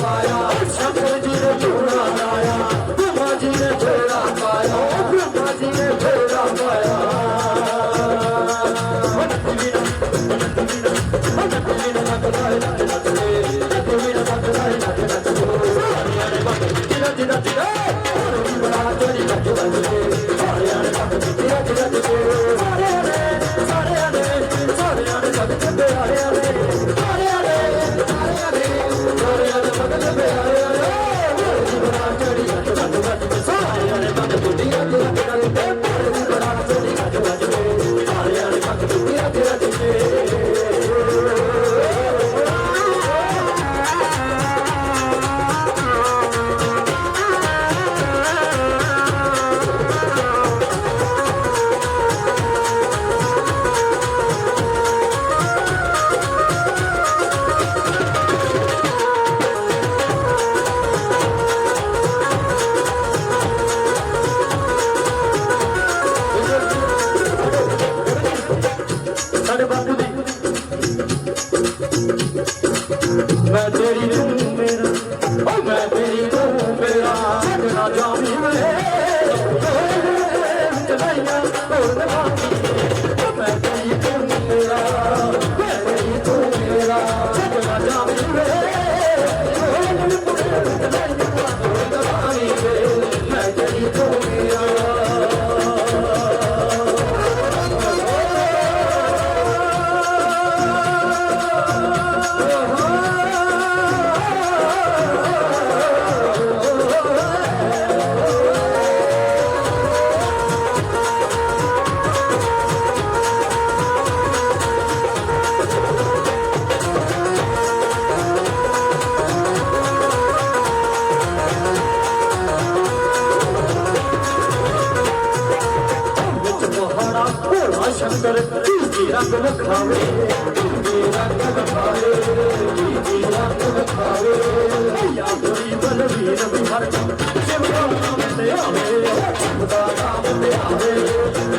ਗਾਇਆ ਸ਼ੰਕਰ ਜੀ ਨੇ রে বাঁধবে না ਭੋਲਾ ਸ਼ੰਕਰ ਜੀ ਰੰਗ ਲਖਾਵੇ ਜੀ ਰੰਗ ਲਖਾਵੇ ਜੀ ਰੰਗ ਲਖਾਵੇ। ਯਾ ਗਰੀ ਬਲਵੀਰ ਬਿਹਰ ਸਿਮਰਾ ਨਾਮ ਤੇ ਆਵੇ, ਸਿਮਰਾ ਨਾਮ ਤੇ ਆਵੇ,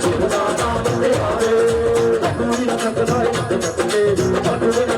ਸਿਮਰਾ ਨਾਮ ਤੇ ਆਵੇ। ਤਕੂਰੀ ਨਾ ਚੱਕਦਾ ਨੱਚ ਨੱਚ ਕੇ ਤਕੂਰੀ ਨਾ ਚੱਕਦਾ